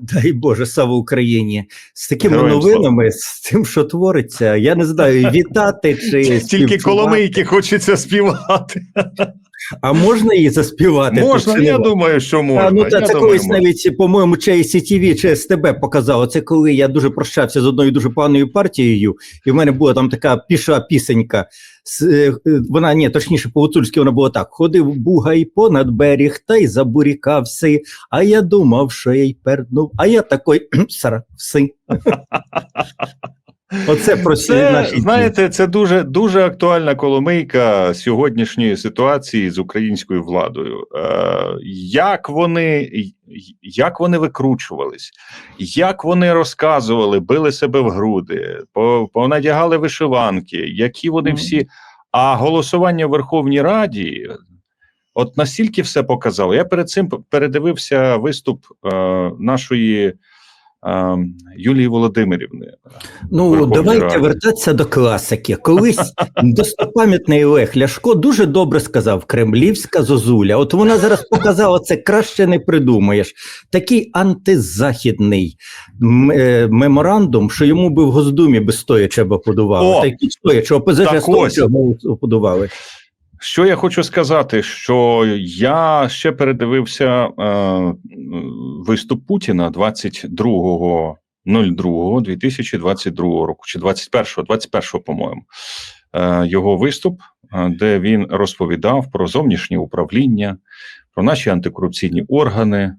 дай Боже, слава Україні. З такими Героям слава. новинами, з тим, що твориться, я не знаю, вітати чи Тільки коломийки хочеться співати. А можна її заспівати? Можна, я думаю, що можна. А, ну, та, Я це думаю, колись можна. навіть, по-моєму, чи ICTV, чи СТБ показало. Це коли я дуже прощався з одною дуже поганою партією, і в мене була там така піша пісенька. Е, е, Вона ні, точніше, по-гуцульськи вона була так: ходив бугай понад берег та й забурікався, а я думав, що я й пернув, а я такой саравси. Оце про Це, наші знаєте, це дуже, дуже актуальна коломийка сьогоднішньої ситуації з українською владою. Е, як, вони, як вони викручувались, як вони розказували, били себе в груди, понадягали вишиванки, які вони всі. А голосування в Верховній Раді. От настільки все показало. Я перед цим передивився виступ е, нашої Юлії Володимирівни. Ну, Верховній давайте Раді. вертатися до класики. Колись достопам'ятний Олег Ляшко дуже добре сказав: Кремлівська зозуля. От вона зараз показала це краще не придумаєш. Такий антизахідний е, меморандум, що йому би в Госдумі би стоячи б подували. Та й тут стоячи, ОПЗЖ Так стоячи подували. Що я хочу сказати, що я ще передивився е, виступ Путіна 22.02.2022 року, чи 21-го, 21-го, по-моєму, е, його виступ, е, де він розповідав про зовнішнє управління, про наші антикорупційні органи,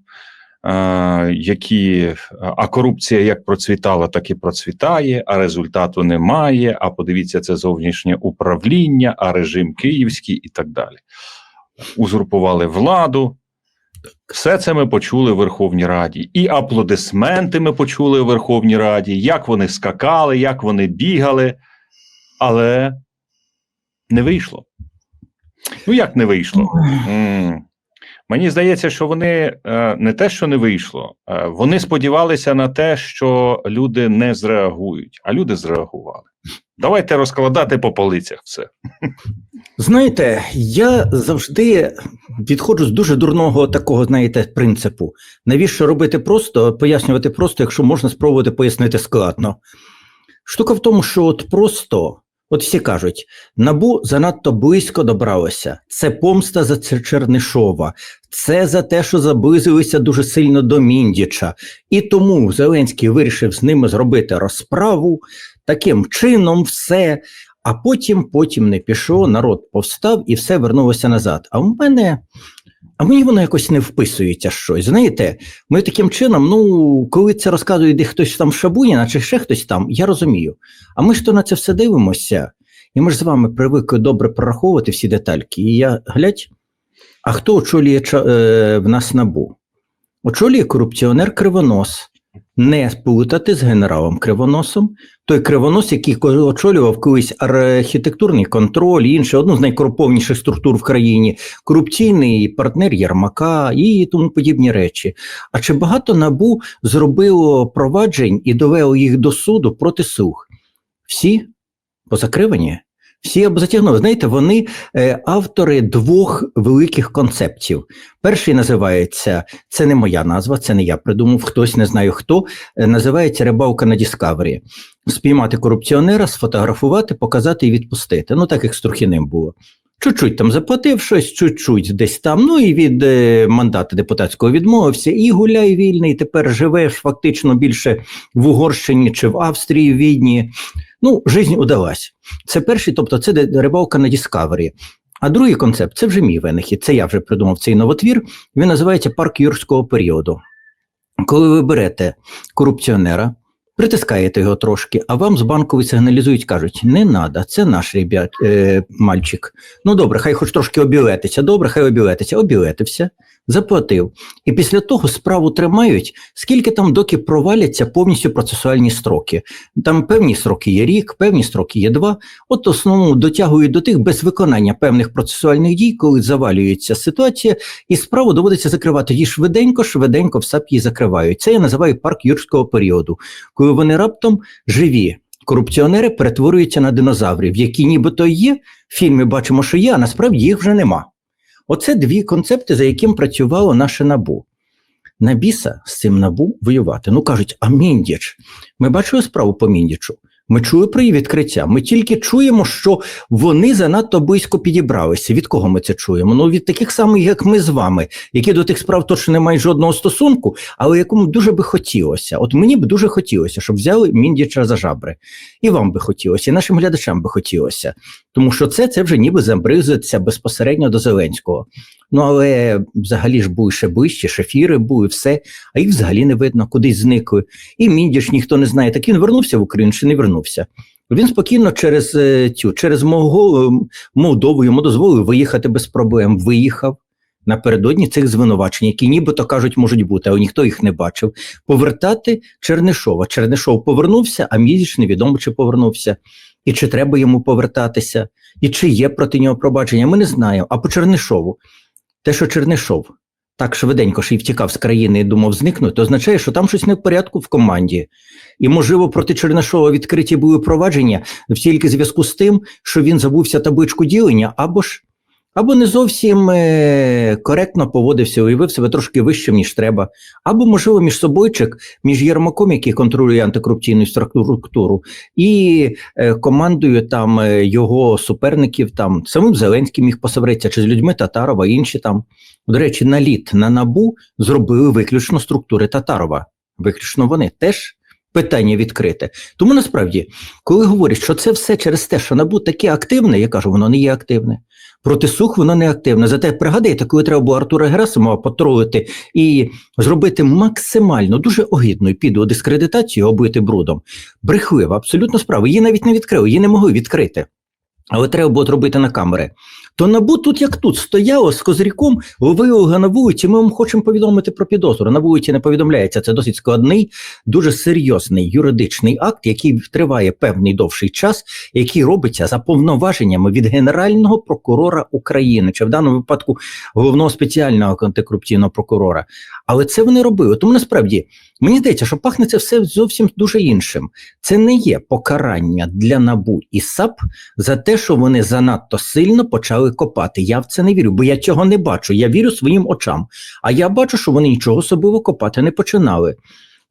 які а корупція як процвітала, так і процвітає, а результату немає. А подивіться, це зовнішнє управління, а режим київський і так далі. Узурпували владу. Все це ми почули в Верховній Раді. І аплодисменти ми почули в Верховній Раді, як вони скакали, як вони бігали, але не вийшло. Ну, як не вийшло? Мені здається, що вони е, не те, що не вийшло, е, вони сподівалися на те, що люди не зреагують, а люди зреагували. Давайте розкладати по полицях все. Знаєте, я завжди відходжу з дуже дурного такого, знаєте, принципу. Навіщо робити просто, пояснювати просто, якщо можна спробувати пояснити складно. Штука в тому, що от просто, от всі кажуть, набу занадто близько добралося. Це помста за Чернишова, це за те, що заблизилися дуже сильно до Міндіча. І тому Зеленський вирішив з ними зробити розправу. Таким чином, все. А потім, потім не пішло, народ повстав і все вернулося назад. А в мене, а мені воно якось не вписується щось. Знаєте, ми таким чином, ну, коли це розказує де хтось там Шабуніна чи ще хтось там, я розумію. А ми ж то на це все дивимося, і ми ж з вами привикли добре прораховувати всі детальки. І я глядь, а хто очолює е, в нас набу? Очолює корупціонер Кривонос. Не сплутати з генералом Кривоносом, той кривонос, який очолював колись архітектурний контроль, інше, одну з найкорумпованіших структур в країні, корупційний партнер Єрмака і тому подібні речі. А чи багато набу зробило проваджень і довело їх до суду проти сух? Всі позакривані? Всі або затягнули. Знаєте, вони е, автори двох великих концептів. Перший називається це не моя назва, це не я придумав, хтось не знаю хто. е, Називається Рибалка на Діскавері. Спіймати корупціонера, сфотографувати, показати і відпустити. Ну так як з Трухіним було. Чуть-чуть там заплатив щось, чуть-чуть десь там. Ну і від е, мандата депутатського відмовився, і гуляй вільний. Тепер живеш фактично більше в Угорщині чи в Австрії, в Відні. Ну, жизнь удалась. Це перший, тобто це рибалка на Діскавері. А другий концепт це вже мій винахід. Це я вже придумав цей новотвір. Він називається парк юрського періоду. Коли ви берете корупціонера, притискаєте його трошки, а вам з банкової сигналізують, кажуть: не надо, це наш ребят, е, мальчик. Ну добре, хай хоч трошки обілетиться. Добре, хай обілетиться. Обілетився, заплатив. І після того справу тримають, скільки там доки проваляться повністю процесуальні строки. Там певні строки є рік, певні строки є два. От основному дотягують до тих без виконання певних процесуальних дій, коли завалюється ситуація, і справу доводиться закривати. Її швиденько, швиденько в САП її закривають. Це я називаю парк юрського періоду, коли вони раптом живі. Корупціонери перетворюються на динозаврів, які нібито є. В фільмі бачимо, що є, а насправді їх вже нема. Оце дві концепти, за яким працювало наше набу. на біса з цим набу воювати. Ну кажуть, а Міндіч, ми бачили справу по Міндічу. Ми чули про її відкриття. Ми тільки чуємо, що вони занадто близько підібралися. Від кого ми це чуємо? Ну від таких самих, як ми з вами, які до тих справ точно не мають жодного стосунку, але якому дуже би хотілося. От мені б дуже хотілося, щоб взяли Міндіча за жабри. І вам би хотілося, і нашим глядачам би хотілося. Тому що це, це вже ніби заблизиться безпосередньо до Зеленського. Ну але взагалі ж були ще ближче, шефіри були, все, а їх взагалі не видно, кудись зникли. І Міндіш ніхто не знає, так він вернувся в Україну чи не вернувся. Він спокійно через е, цю, через Монго- Молдову йому дозволили виїхати без проблем. Виїхав напередодні цих звинувачень, які нібито кажуть, можуть бути, але ніхто їх не бачив. Повертати Чернишова. Чернишов повернувся, а Міндіш невідомо чи повернувся. І чи треба йому повертатися, і чи є проти нього пробачення, ми не знаємо. А по Чернишову, те, що Чернишов так швиденько ще й втікав з країни і думав зникнути, означає, що там щось не в порядку в команді. І, можливо, проти Чернишова відкриті були провадження в тільки зв'язку з тим, що він забувся табличку ділення, або ж або не зовсім е- коректно поводився, уявив себе трошки вищим, ніж треба, або, можливо, між собойчик, між Єрмаком, який контролює антикорупційну структуру, і е, командою там е, його суперників, там самим Зеленським міг посваритися, чи з людьми Татарова, інші там. До речі, наліт на набу зробили виключно структури Татарова. Виключно вони теж питання відкрите. Тому насправді, коли говорять, що це все через те, що набу таке активне, я кажу, воно не є активне. Проти сух воно не активне. Зате пригадайте, коли треба було Артура Герасимова потролити і зробити максимально дуже огидною піду дискредитацію, оббити брудом. Брехлива, абсолютно справа. Її навіть не відкрили, її не могли відкрити. Але треба було робити на камери. То набу тут як тут стояло з козиріком, вивели на вулиці. Ми вам хочемо повідомити про підозру. На вулиці не повідомляється. Це досить складний, дуже серйозний юридичний акт, який триває певний довший час, який робиться за повноваженнями від Генерального прокурора України, чи в даному випадку головного спеціального антикорупційного прокурора. Але це вони робили. Тому насправді мені здається, що пахне це все зовсім дуже іншим. Це не є покарання для набу і САП за те, що вони занадто сильно почали копати. Я в це не вірю, бо я цього не бачу. Я вірю своїм очам. А я бачу, що вони нічого особливо копати не починали.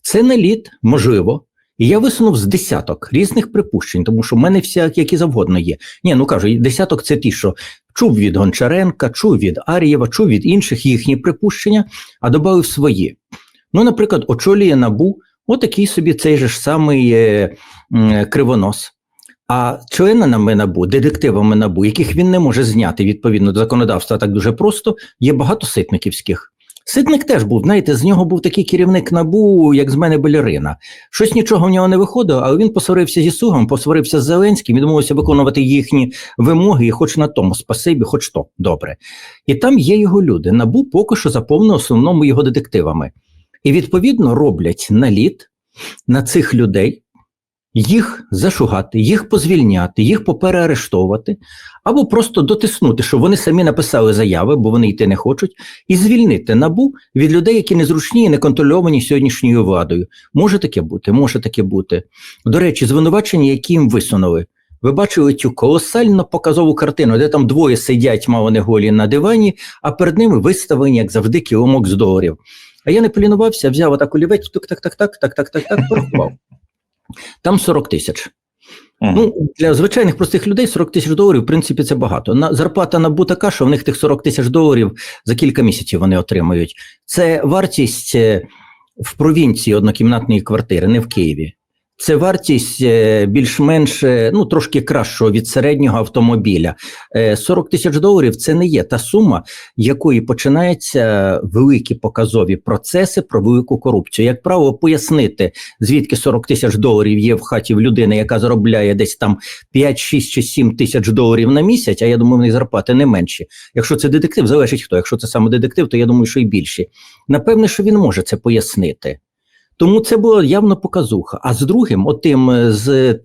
Це наліт, можливо. І я висунув з десяток різних припущень, тому що в мене всякі які завгодно є. Ні, ну кажу, десяток це ті, що чув від Гончаренка, чув від Ар'єва, чув від інших їхні припущення, а додав свої. Ну, наприклад, очолює набу отакий собі цей же ж самий е, м, кривонос. А членами НАБУ, детективами НАБУ, яких він не може зняти відповідно до законодавства так дуже просто, є багато ситниківських. Ситник теж був, знаєте, з нього був такий керівник набу, як з мене балерина. Щось нічого в нього не виходило, але він посварився зі Сугом, посварився з Зеленським і домовився виконувати їхні вимоги, і хоч на тому спасибі, хоч то добре. І там є його люди. Набу поки що заповнено основному його детективами. І відповідно роблять наліт на цих людей їх зашугати, їх позвільняти, їх попереарештовувати, або просто дотиснути, що вони самі написали заяви, бо вони йти не хочуть, і звільнити набу від людей, які незручні і не контрольовані сьогоднішньою владою. Може таке бути, може таке бути. До речі, звинувачення, які їм висунули. Ви бачили цю колосально показову картину, де там двоє сидять, мало не голі на дивані, а перед ними виставлені, як завжди, кіломок з доларів. А я не полінувався, взяв отак олівець, так, так, так, так, так, так, так, так, порахував. Там 40 тисяч. Мгм. Ну, для звичайних простих людей 40 тисяч доларів, в принципі, це багато. На зарплата набу така, що в них тих 40 тисяч доларів за кілька місяців вони отримають. Це вартість е, в провінції однокімнатної квартири, не в Києві. Це вартість е, більш-менш е, ну, трошки кращого від середнього автомобіля. Е, 40 тисяч доларів це не є та сума, якої починаються великі показові процеси про велику корупцію. Як правило, пояснити, звідки 40 тисяч доларів є в хаті в людини, яка заробляє десь там 5, 6 чи 7 тисяч доларів на місяць, а я думаю, в них зарплати не менші. Якщо це детектив, залежить хто. Якщо це саме детектив, то я думаю, що і більші. Напевне, що він може це пояснити. Тому це була явно показуха. А з другим, отим е, з е,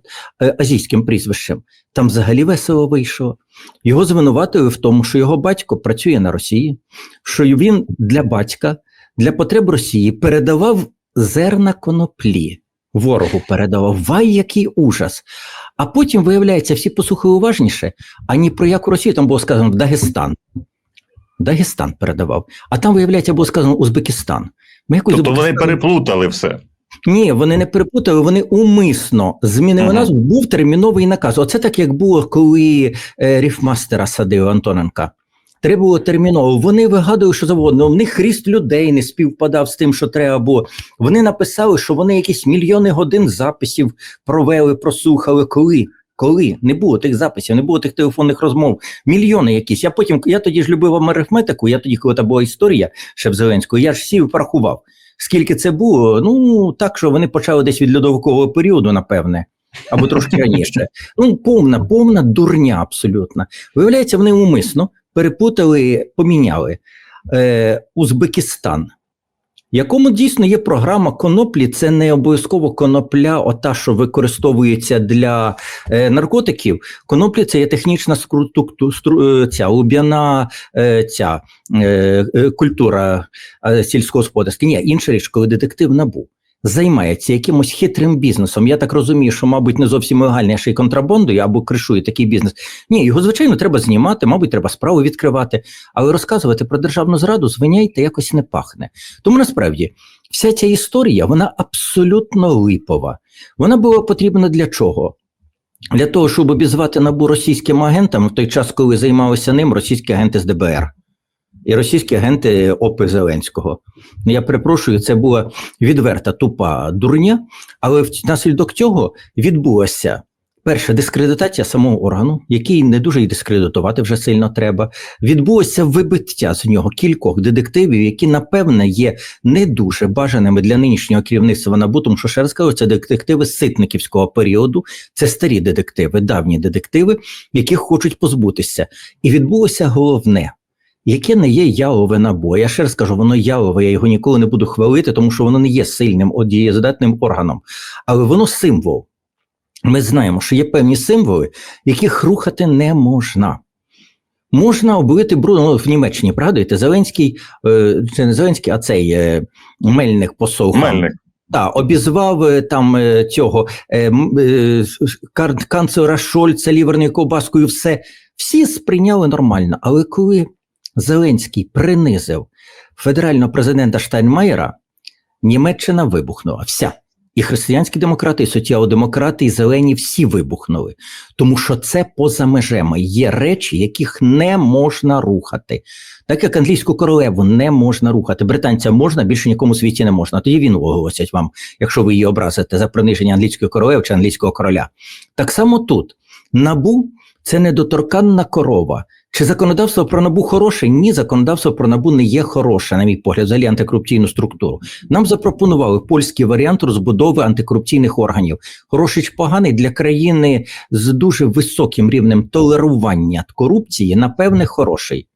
азійським прізвищем, там взагалі весело вийшло. Його звинуватили в тому, що його батько працює на Росії, що він для батька, для потреб Росії передавав зерна коноплі. Ворогу передавав. Вай, який ужас. А потім, виявляється, всі послухали уважніше, а ні про яку Росію там було сказано Дагестан. Дагестан передавав. А там, виявляється, було сказано Узбекистан. Ми якось Тобто вони переплутали все. Ні, вони не перепутали, вони умисно змінили Ага. назву. Був терміновий наказ. Оце так, як було, коли е, ріфмастера садив Антоненка. Треба було терміново. Вони вигадували, що завгодно. В них хріст людей не співпадав з тим, що треба було. Вони написали, що вони якісь мільйони годин записів провели, прослухали. Коли? Коли не було тих записів, не було тих телефонних розмов, мільйони якісь. Я потім я тоді ж любив арифметику. Я тоді, коли та була історія ще в Зеленського, я ж сів порахував. Скільки це було? Ну так, що вони почали десь від льодовикового періоду, напевне, або трошки раніше. Ну, повна, повна дурня абсолютно. Виявляється, вони умисно перепутали, поміняли е, Узбекистан, якому дійсно є програма коноплі. Це не обов'язково конопля, ота, що використовується для е, наркотиків. Коноплі це є технічна скрутукту, стру, е, луб'яна е, ця е, е, культура е, сільськогосподарська. Ні, інша річ, коли детектив набув. Займається якимось хитрим бізнесом. Я так розумію, що, мабуть, не зовсім легальний, ще й контрабандою або кришує такий бізнес. Ні, його звичайно треба знімати, мабуть, треба справу відкривати, але розказувати про державну зраду звиняйте якось не пахне. Тому насправді вся ця історія вона абсолютно липова. Вона була потрібна для чого? Для того, щоб обізвати набу російським агентам в той час, коли займалися ним російські агенти з ДБР і російські агенти ОПИ Зеленського. Я перепрошую, це була відверта тупа дурня, але внаслідок цього відбулася перша дискредитація самого органу, який не дуже і дискредитувати вже сильно треба. Відбулося вибиття з нього кількох детективів, які, напевне, є не дуже бажаними для нинішнього керівництва НАБУ, тому що ще раз кажу, це детективи ситниківського періоду, це старі детективи, давні детективи, яких хочуть позбутися. І відбулося головне яке не є ялове набо. Я ще раз кажу, воно ялове, я його ніколи не буду хвалити, тому що воно не є сильним, дієздатним органом, але воно символ. Ми знаємо, що є певні символи, яких рухати не можна. Можна облити бруд, ну, в Німеччині, пригадуєте, Зеленський, е, це не Зеленський, а цей е, Мельник посол. Мельник. Так, обізвав е, там цього е, е, канцлера Шольца ліверною ковбаскою, все. Всі сприйняли нормально. Але коли Зеленський принизив федерального президента Штайнмаєра, Німеччина вибухнула. Вся. І християнські демократи, і соціал-демократи, і зелені всі вибухнули. Тому що це поза межами. Є речі, яких не можна рухати. Так як англійську королеву не можна рухати. Британця можна, більше нікому світі не можна. Тоді він оголосять вам, якщо ви її образите за приниження англійської королеви чи англійського короля. Так само тут набу це недоторканна корова. Чи законодавство про набу хороше? Ні, законодавство про набу не є хороше, на мій погляд, взагалі антикорупційну структуру. Нам запропонували польський варіант розбудови антикорупційних органів. Хороший чи поганий для країни з дуже високим рівнем толерування корупції, напевне, хороший.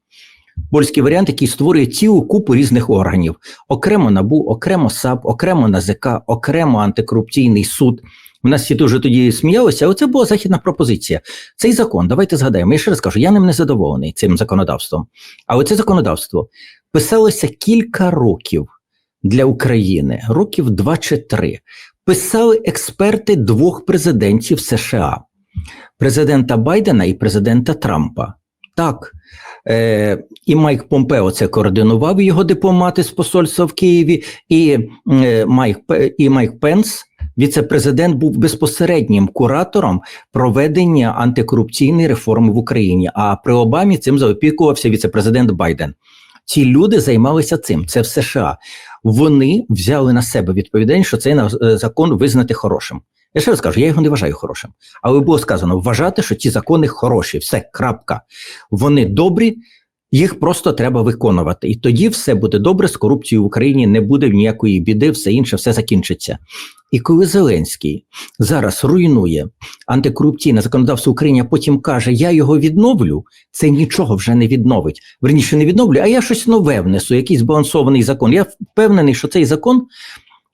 Польський варіант, який створює цілу купу різних органів: окремо набу, окремо САП, окремо НАЗК, окремо антикорупційний суд. У нас всі дуже тоді сміялися, але це була західна пропозиція. Цей закон, давайте згадаємо. Я ще раз кажу, я ним не задоволений цим законодавством. Але це законодавство писалося кілька років для України, років два чи три. Писали експерти двох президентів США: президента Байдена і президента Трампа. Так. Е, і Майк Помпео це координував його дипломати з посольства в Києві, і, е, Майк, і Майк Пенс, віце-президент, був безпосереднім куратором проведення антикорупційної реформи в Україні. А при Обамі цим заопікувався віце-президент Байден. Ці люди займалися цим. Це в США. Вони взяли на себе відповідальність, що цей е, закон визнати хорошим. Я ще раз кажу, я його не вважаю хорошим. Але було сказано вважати, що ці закони хороші, все, крапка. Вони добрі, їх просто треба виконувати. І тоді все буде добре з корупцією в Україні, не буде ніякої біди, все інше, все закінчиться. І коли Зеленський зараз руйнує антикорупційне законодавство України, а потім каже, я його відновлю, це нічого вже не відновить. Верніше не відновлю, а я щось нове внесу, якийсь збалансований закон. Я впевнений, що цей закон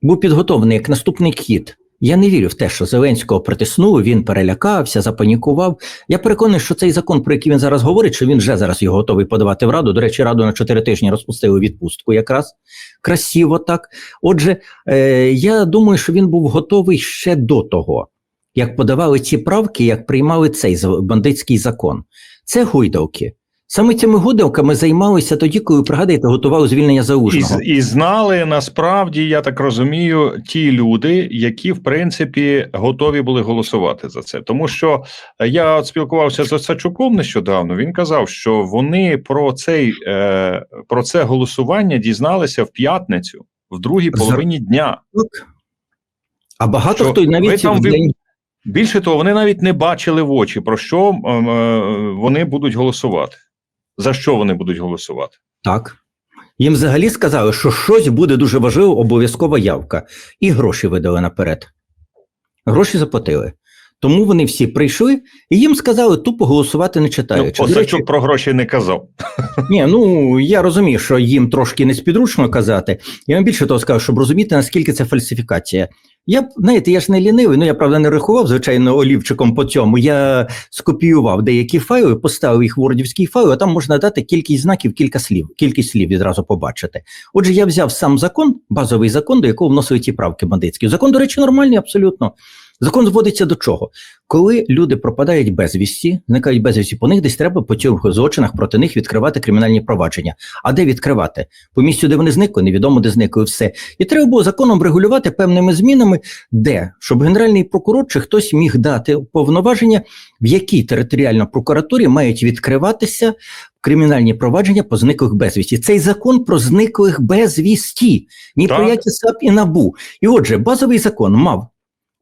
був підготовлений як наступний хід. Я не вірю в те, що Зеленського притиснули, він перелякався, запанікував. Я переконаний, що цей закон, про який він зараз говорить, що він вже зараз його готовий подавати в раду. До речі, раду на чотири тижні розпустили відпустку, якраз красиво так. Отже, е, я думаю, що він був готовий ще до того, як подавали ці правки, як приймали цей бандитський закон. Це гойдалки. Саме цими годинками займалися тоді, коли пригадуєте, готували звільнення І, заужного. і знали насправді, я так розумію, ті люди, які в принципі готові були голосувати за це. Тому що е, я спілкувався з Осадчуком нещодавно. Він казав, що вони про цей е, про це голосування дізналися в п'ятницю, в другій За- половині дня. А багато Що хто навіть там ви- день Більше того, вони навіть не бачили в очі, про що е, вони будуть голосувати. За що вони будуть голосувати? Так. Їм взагалі сказали, що щось буде дуже важливо, обов'язкова явка. І гроші видали наперед. Гроші заплатили. Тому вони всі прийшли і їм сказали тупо голосувати не Ну, читаючи. До речі, про гроші не казав. ні, ну я розумію, що їм трошки неспідручно казати. Я вам більше того скажу, щоб розуміти, наскільки це фальсифікація. Я знаєте, я ж не лінивий, ну я правда не рахував, звичайно, олівчиком по цьому. Я скопіював деякі файли, поставив їх в вордівський файл, а там можна дати кількість знаків, кілька слів, кількість слів відразу побачити. Отже, я взяв сам закон, базовий закон, до якого вносили ті правки бандитські. Закон, до речі, нормальний, абсолютно. Закон зводиться до чого? Коли люди пропадають безвісті, зникають безвісті, по них десь треба по цих злочинах проти них відкривати кримінальні провадження. А де відкривати? По місцю, де вони зникли, невідомо де зникли, все. І треба було законом регулювати певними змінами, де, щоб генеральний прокурор чи хтось міг дати повноваження, в якій територіально прокуратурі мають відкриватися кримінальні провадження по зниклих безвісті. Цей закон про зниклих безвісті, ні про які САП і НАБУ. І отже, базовий закон мав.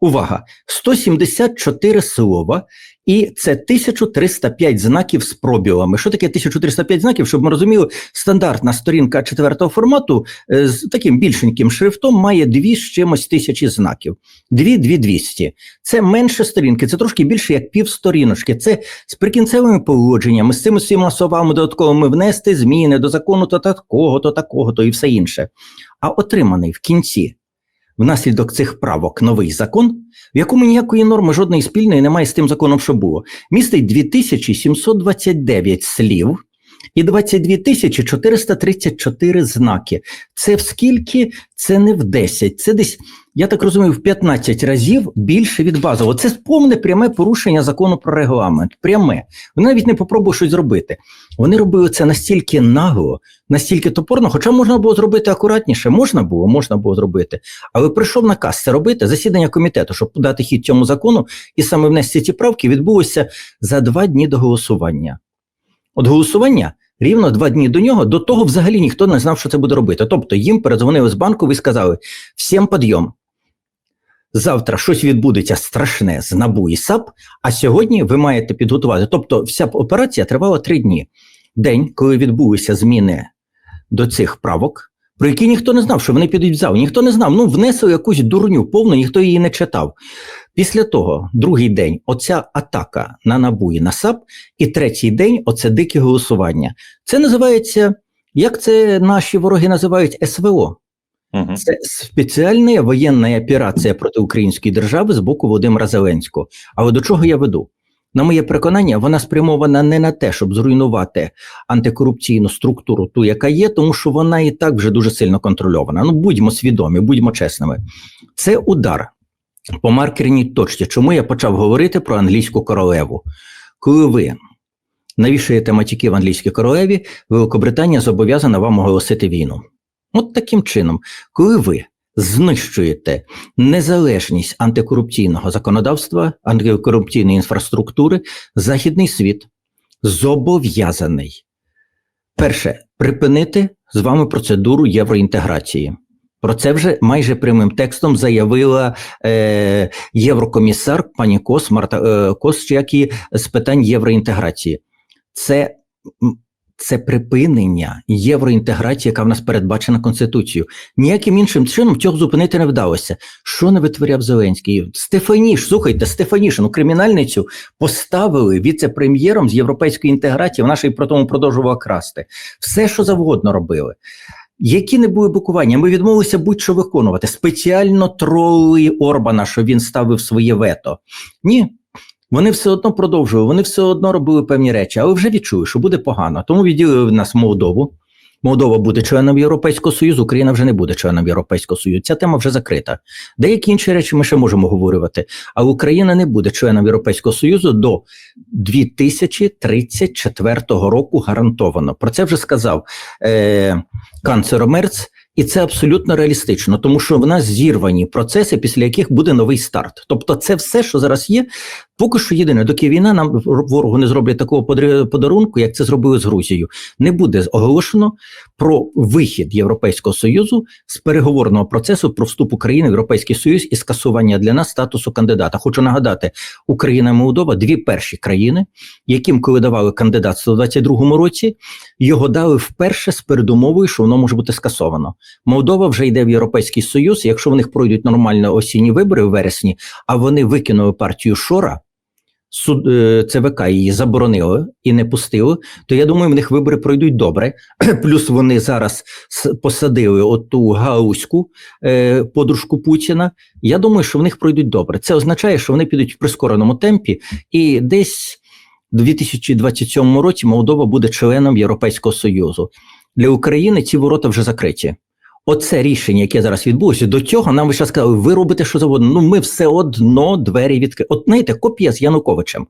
Увага! 174 слова, і це 1305 знаків з пробілами. Що таке 1305 знаків? Щоб ми розуміли, стандартна сторінка четвертого формату е, з таким більшеньким шрифтом має дві з чимось тисячі знаків. Дві, дві двісті. Це менше сторінки, це трошки більше як півсторіночки. Це з прикінцевими положеннями, з цими всіма словами додатковими внести зміни до закону то такого, то такого, то і все інше. А отриманий в кінці внаслідок цих правок новий закон, в якому ніякої норми жодної спільної немає з тим законом, що було, містить 2729 слів і 22 тисячі 434 знаки. Це в скільки? Це не в 10, це десь, я так розумію, в 15 разів більше від базового. Це повне пряме порушення закону про регламент. Пряме. Вони навіть не попробують щось зробити. Вони робили це настільки нагло, настільки топорно, хоча можна було зробити акуратніше, можна було, можна було зробити. Але прийшов наказ це робити, засідання комітету, щоб подати хід цьому закону, і саме внести ці правки відбулося за два дні до голосування. От голосування рівно два дні до нього, до того взагалі ніхто не знав, що це буде робити. Тобто їм передзвонили з банку і сказали: всім підйом. Завтра щось відбудеться страшне з НАБУ і САП, а сьогодні ви маєте підготувати. Тобто, вся операція тривала три дні. День, коли відбулися зміни до цих правок, про які ніхто не знав, що вони підуть в зал. Ніхто не знав. Ну, внесли якусь дурню, повну, ніхто її не читав. Після того, другий день, оця атака на НАБУ і на САП, і третій день оце дике голосування. Це називається, як це наші вороги називають СВО. Угу. Це спеціальна воєнна операція проти української держави з боку Володимира Зеленського. Але до чого я веду? На моє переконання, вона спрямована не на те, щоб зруйнувати антикорупційну структуру, ту, яка є, тому що вона і так вже дуже сильно контрольована. Ну будьмо свідомі, будьмо чесними. Це удар по маркерній точці. Чому я почав говорити про англійську королеву? Коли ви навішуєте матюки в англійській королеві, Великобританія зобов'язана вам оголосити війну. От таким чином, коли ви знищуєте незалежність антикорупційного законодавства, антикорупційної інфраструктури, західний світ зобов'язаний перше припинити з вами процедуру євроінтеграції. Про це вже майже прямим текстом заявила е, єврокомісар пані Кос Марта е, Кос, як і з питань євроінтеграції. Це це припинення євроінтеграції, яка в нас передбачена Конституцією. Ніяким іншим чином цього зупинити не вдалося. Що не витворяв Зеленський? Стефаніш, слухайте, Стефанішину, кримінальницю поставили віце-прем'єром з європейської інтеграції, вона ще й про тому продовжувала красти. Все, що завгодно робили. Які не були блокування, ми відмовилися будь-що виконувати. Спеціально тролили Орбана, що він ставив своє вето. Ні, вони все одно продовжували, вони все одно робили певні речі, але вже відчули, що буде погано. Тому відділили в нас Молдову, Молдова буде членом Європейського Союзу, Україна вже не буде членом Європейського Союзу. Ця тема вже закрита. Деякі інші речі ми ще можемо говорити, але Україна не буде членом Європейського Союзу до 2034 року гарантовано. Про це вже сказав е, канцлер Мерц. І це абсолютно реалістично, тому що в нас зірвані процеси, після яких буде новий старт. Тобто, це все, що зараз є, поки що єдине, доки війна нам ворогу не зроблять такого подарунку, як це зробили з Грузією, не буде оголошено про вихід Європейського союзу з переговорного процесу про вступ України в Європейський Союз і скасування для нас статусу кандидата. Хочу нагадати, Україна і Молдова дві перші країни, яким коли давали кандидатство у 22-му році, його дали вперше з передумовою, що воно може бути скасовано. Молдова вже йде в Європейський Союз. Якщо в них пройдуть нормально осінні вибори в вересні, а вони викинули партію Шора. Суд е, ЦВК її заборонили і не пустили, то я думаю, в них вибори пройдуть добре. Плюс вони зараз посадили оту галузьку е, подружку Путіна. Я думаю, що в них пройдуть добре. Це означає, що вони підуть в прискореному темпі, і десь у 2027 році Молдова буде членом Європейського Союзу. Для України ці ворота вже закриті. Оце рішення, яке зараз відбулося, до цього нам ви ще сказали, ви робите що завгодно. Ну ми все одно двері відкрили. От знаєте, копія з Януковичем.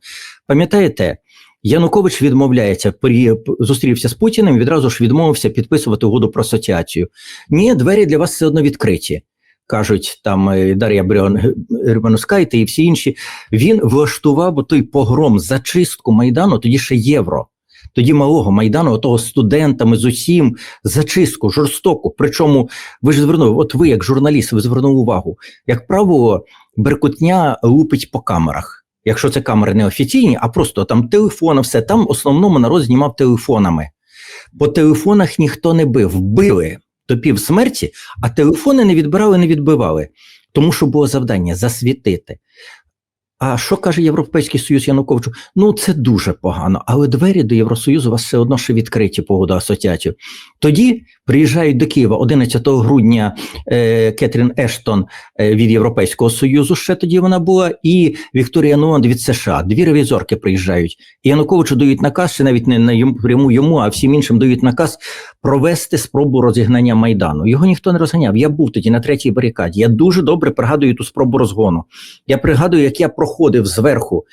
Пам'ятаєте, Янукович відмовляється, при, зустрівся з Путіним, відразу ж відмовився підписувати угоду про асоціацію. Ні, двері для вас все одно відкриті. Кажуть там е, Дар'я Бріонускайте і всі інші. Він влаштував той погром, зачистку Майдану, тоді ще євро. Тоді малого майдану, отого студентами з усім, зачистку, жорстоку. Причому ви ж звернули, от ви, як журналіст, ви звернули увагу, як правило, беркутня лупить по камерах. Якщо це камери не офіційні, а просто там телефон, все там в основному народ знімав телефонами. По телефонах ніхто не бив, били до пів смерті, а телефони не відбирали, не відбивали. Тому що було завдання засвітити. А що каже Європейський Союз Януковичу? Ну це дуже погано, але двері до Євросоюзу у вас все одно ще відкриті по асоціацію. Тоді приїжджають до Києва 11 грудня е, Кетрін Ештон е, від Європейського Союзу, ще тоді вона була, і Вікторія Нуанд від США. Дві ревізорки приїжджають. І Януковичу дають наказ, чи навіть не на йому пряму йому, а всім іншим дають наказ провести спробу розігнання майдану. Його ніхто не розганяв. Я був тоді на третій барикаді. Я дуже добре пригадую ту спробу розгону. Я пригадую, як я проходив зверху.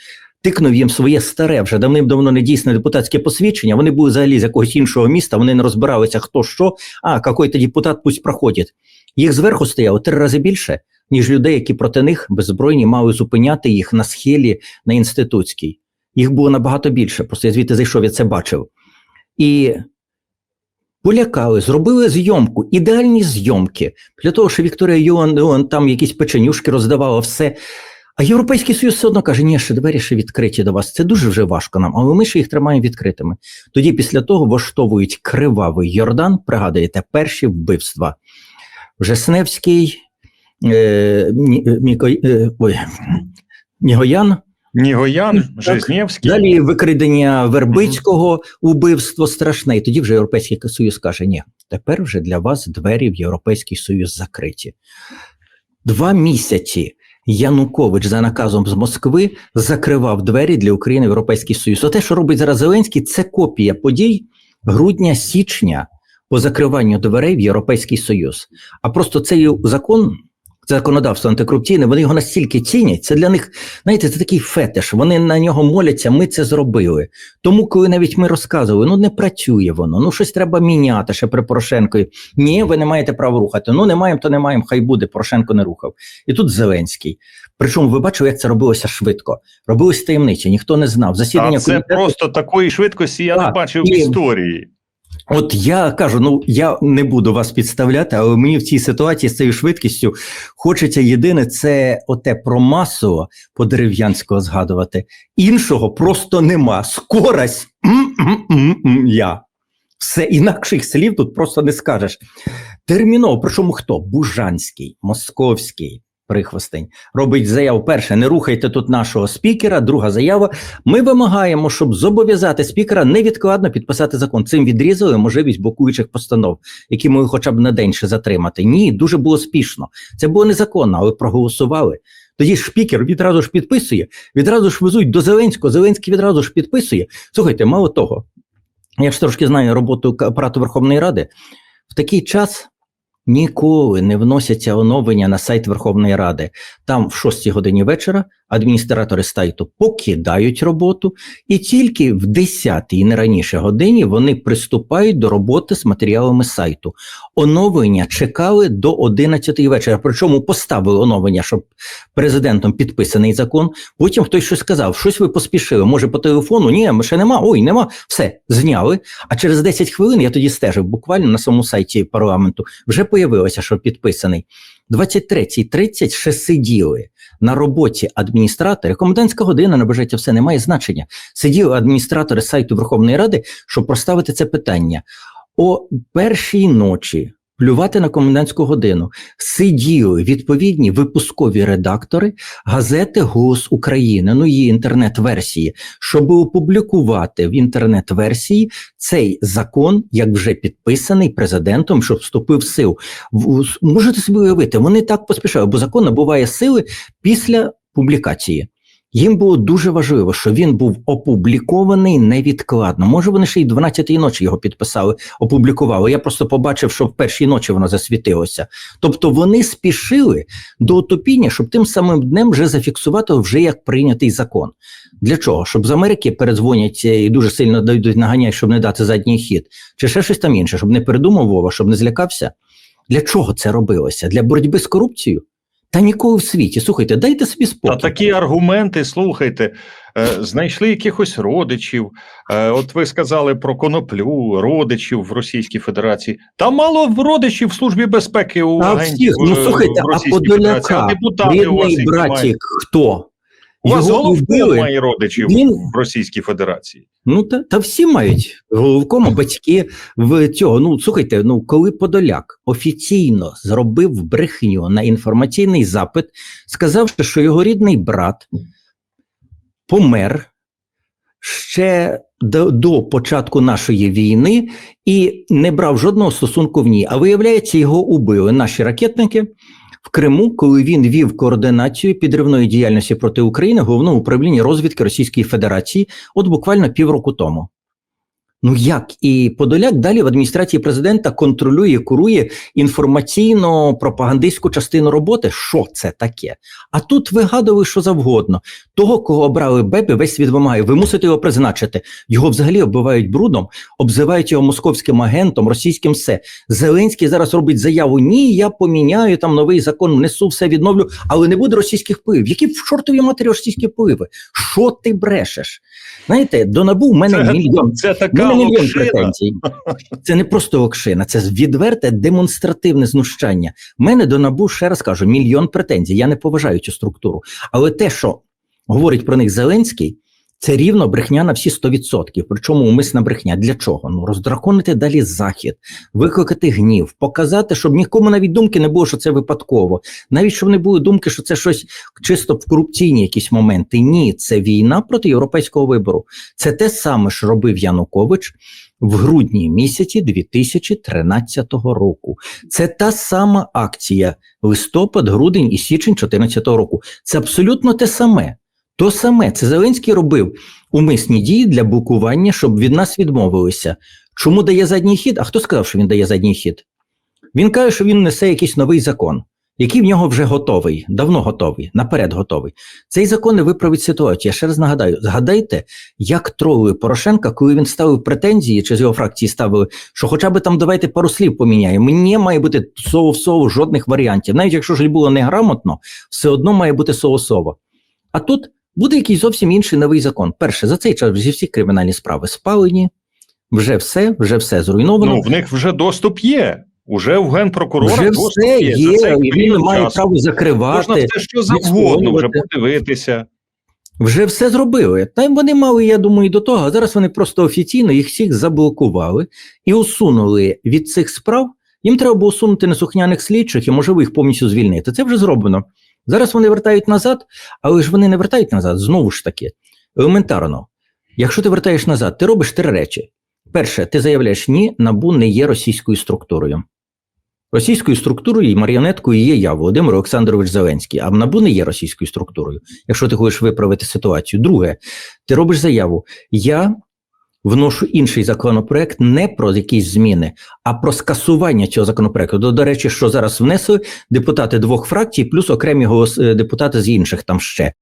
Тикнув їм своє старе, вже давним-давно недійсне депутатське посвідчення. Вони були взагалі з якогось іншого міста, вони не розбиралися, хто що. А, який-то депутат пусть проходить. Їх зверху стояло три рази більше, ніж людей, які проти них беззбройні мали зупиняти їх на схилі на інститутській. Їх було набагато більше. Просто я звідти зайшов, я це бачив. І полякали, зробили зйомку, ідеальні зйомки. Для того, що Вікторія Юан Юан там якісь печенюшки роздавала, все. А Європейський Союз все одно каже, ні, ще двері ще відкриті до вас. Це дуже вже важко нам, але ми ще їх тримаємо відкритими. Тоді після того влаштовують кривавий Йордан, пригадуєте, перші вбивства. Жесневський, е, е, Міко, е, ой, Нігоян, Нігоян, Так. Жизнєвський. далі викрадення Вербицького, убивство страшне. І тоді вже Європейський Союз каже: ні, тепер вже для вас двері в Європейський Союз закриті. Два місяці Янукович за наказом з Москви закривав двері для України в Європейський Союз. А те, що робить зараз Зеленський, це копія подій грудня-січня по закриванню дверей в Європейський Союз. А просто цей закон. Це законодавство антикорупційне, вони його настільки цінять. Це для них, знаєте, це такий фетиш. Вони на нього моляться. Ми це зробили. Тому, коли навіть ми розказували, ну не працює воно, ну щось треба міняти ще при Порошенкові. Ні, ви не маєте права рухати. Ну не маємо, то не маємо. Хай буде. Порошенко не рухав. І тут Зеленський. Причому ви бачили, як це робилося швидко. Робилось таємниче, ніхто не знав. Засідання А це комітету- просто такої швидкості я не Так, бачив в історії. От я кажу, ну я не буду вас підставляти, але мені в цій ситуації з цією швидкістю хочеться єдине, це оте про масово по дерев'янського згадувати. Іншого просто нема. Скорость я. Все інакших слів тут просто не скажеш. Терміново, причому хто? Бужанський, Московський. Прихвостень робить заяву. Перше, не рухайте тут нашого спікера. Друга заява. Ми вимагаємо, щоб зобов'язати спікера невідкладно підписати закон. Цим відрізали можливість блокуючих постанов, які могли хоча б на день ще затримати. Ні, дуже було спішно. Це було незаконно, але проголосували. Тоді ж спікер відразу ж підписує, відразу ж везуть до Зеленського. Зеленський відразу ж підписує. Слухайте, мало того, я ж трошки знаю роботу апарату Верховної Ради. В такий час ніколи не вносяться оновлення на сайт Верховної Ради. Там в 6 годині вечора адміністратори сайту покидають роботу, і тільки в 10 і не раніше годині вони приступають до роботи з матеріалами сайту. Оновлення чекали до 11 вечора. Причому поставили оновлення, щоб президентом підписаний закон. Потім хтось щось сказав, щось ви поспішили. Може по телефону? Ні, ще нема. Ой, нема. Все зняли. А через 10 хвилин я тоді стежив буквально на самому сайті парламенту. Вже появилося, що підписаний. 23.30 ще сиділи на роботі адміністратори. Комендантська година на бюджеті все не має значення. Сиділи адміністратори сайту Верховної Ради, щоб проставити це питання. О першій ночі плювати на комендантську годину сиділи відповідні випускові редактори газети Голос України, ну її інтернет-версії, щоб опублікувати в інтернет-версії цей закон, як вже підписаний президентом, щоб вступив в силу. Можете собі уявити, вони так поспішали, бо закон набуває сили після публікації. Їм було дуже важливо, що він був опублікований невідкладно. Може, вони ще й 12-ї ночі його підписали, опублікували. Я просто побачив, що в першій ночі воно засвітилося. Тобто вони спішили до утопіння, щоб тим самим днем вже зафіксувати вже як прийнятий закон. Для чого? Щоб з Америки передзвонять і дуже сильно дойдуть наганять, щоб не дати задній хід, чи ще щось там інше, щоб не передумав Вова, щоб не злякався. Для чого це робилося? Для боротьби з корупцією? Та ніколи в світі. Слухайте, дайте собі Та такі аргументи, слухайте, е, знайшли якихось родичів. Е, от ви сказали про коноплю, родичів в Російській Федерації. Та мало в родичів в Службі безпеки у А всіх, ну слухайте, в а Подоляка, рідний братік, хто? У вас головком має родичів Він- в Російській Федерації. Ну та, та всі мають головком, батьки в цього. Ну слухайте, ну коли Подоляк офіційно зробив брехню на інформаційний запит, сказавши, що його рідний брат помер ще до, до початку нашої війни і не брав жодного стосунку в ній. А виявляється, його убили наші ракетники. В Криму, коли він вів координацію підривної діяльності проти України головного управління розвідки Російської Федерації, от буквально півроку тому. Ну як і Подоляк далі в адміністрації президента контролює, курує інформаційно-пропагандистську частину роботи. Що це таке? А тут вигадували що завгодно. Того, кого обрали Бебі, весь світ вимагає. Ви мусите його призначити. Його взагалі оббивають брудом, обзивають його московським агентом, російським все. Зеленський зараз робить заяву: ні, я поміняю там новий закон, внесу все відновлю, але не буде російських впливів. Які в чортові матері російські впливи? Що ти брешеш? Знаєте, до набу в мене Це, мільйон. це така мене мільйон претензій. Це не просто окшина, це відверте демонстративне знущання. У мене до набу ще раз кажу, мільйон претензій. Я не поважаю цю структуру. Але те, що говорить про них Зеленський, це рівно брехня на всі 100%. Причому умисна брехня. Для чого? Ну роздраконити далі захід, викликати гнів, показати, щоб нікому навіть думки не було, що це випадково. Навіть щоб не було думки, що це щось чисто в корупційні якісь моменти. Ні, це війна проти європейського вибору. Це те саме, що робив Янукович в грудні місяці 2013 року. Це та сама акція листопад, грудень і січень 2014 року. Це абсолютно те саме. То саме це Зеленський робив умисні дії для блокування, щоб від нас відмовилися. Чому дає задній хід? А хто сказав, що він дає задній хід? Він каже, що він несе якийсь новий закон, який в нього вже готовий, давно готовий, наперед готовий. Цей закон не виправить ситуацію. Я ще раз нагадаю: згадайте, як тролили Порошенка, коли він ставив претензії, чи з його фракції ставили, що хоча б там давайте пару слів поміняємо. Ні, має бути слово в слово жодних варіантів. Навіть якщо ж було неграмотно, все одно має бути слово слово. А тут буде якийсь зовсім інший новий закон. Перше, за цей час всі всі кримінальні справи спалені, вже все, вже все зруйновано. Ну, в них вже доступ є. Уже в генпрокурора вже доступ все є. є, За цей і він має часу право Можна все що завгодно вже подивитися. Вже все зробили. Та вони мали, я думаю, і до того. А зараз вони просто офіційно їх всіх заблокували і усунули від цих справ. Їм треба було усунути неслухняних слідчих і, можливо, їх повністю звільнити. Це вже зроблено. Зараз вони вертають назад, але ж вони не вертають назад. Знову ж таки, елементарно. Якщо ти вертаєш назад, ти робиш три речі. Перше, ти заявляєш, ні, набу не є російською структурою. Російською структурою і маріонеткою є я, Володимир Олександрович Зеленський, а НАБУ не є російською структурою, якщо ти хочеш виправити ситуацію. Друге, ти робиш заяву: я вношу інший законопроект не про якісь зміни, а про скасування цього законопроекту. До, до речі, що зараз внесли депутати двох фракцій, плюс окремі голос, е, депутати з інших там ще.